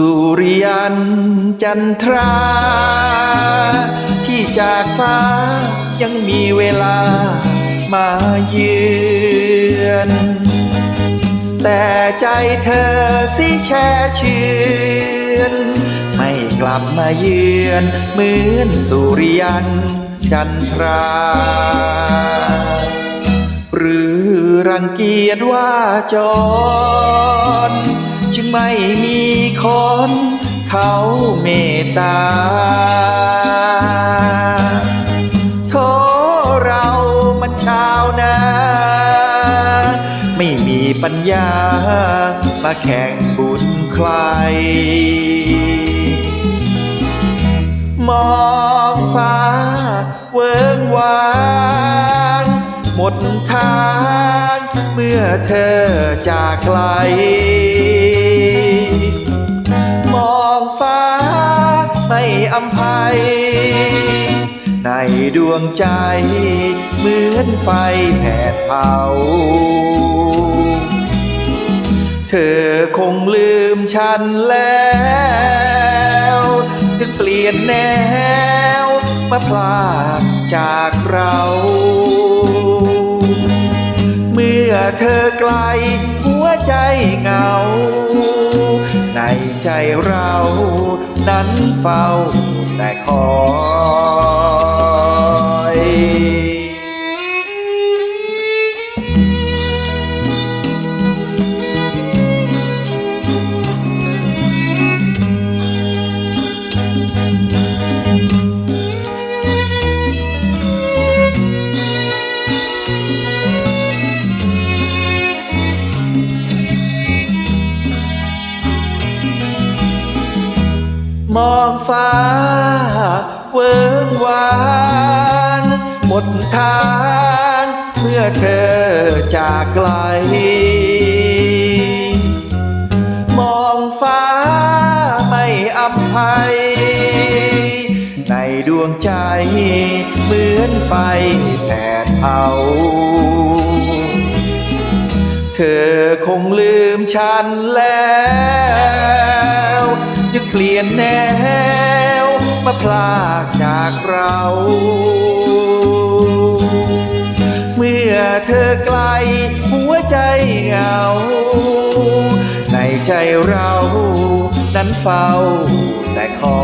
สุริยันจันทรา ที่จากฟ้ายังมีเวลามาเยือน แต่ใจเธอสิแช่เชือนไม่กลับมาเยือนเหมือนสุริยันจันทรา หรือรังเกียจว่าจร จึงไม่มี เขาเมตตาโทเรามันชาวนา ไม่มีปัญญา มาแข่งบุญใคร มองฟ้าเวิงวางหมดทาง เมื่อเธอจากไกล อำภัย ในดวงใจเหมือนไฟแผดเผา เธอคงลืมฉันแล้วจึงเปลี่ยนแนวมาพลากจากเรา เมื่อเธอไกลหัวใจเหงา ในใจเรานั้นเฝ้า แต่ขอ มองฟ้าเวิงวางหมดทาง เมื่อเธอจากไกล มองฟ้าไม่อภัย ในดวงใจ เหมือนไฟแผดเผาเธอคงลืมฉันแล้ว จึงเปลี่ยนแนว มาพลากจากเรา เมื่อเธอไกลหัวใจเหงา ในใจเรานั้นเฝ้าแต่ขอ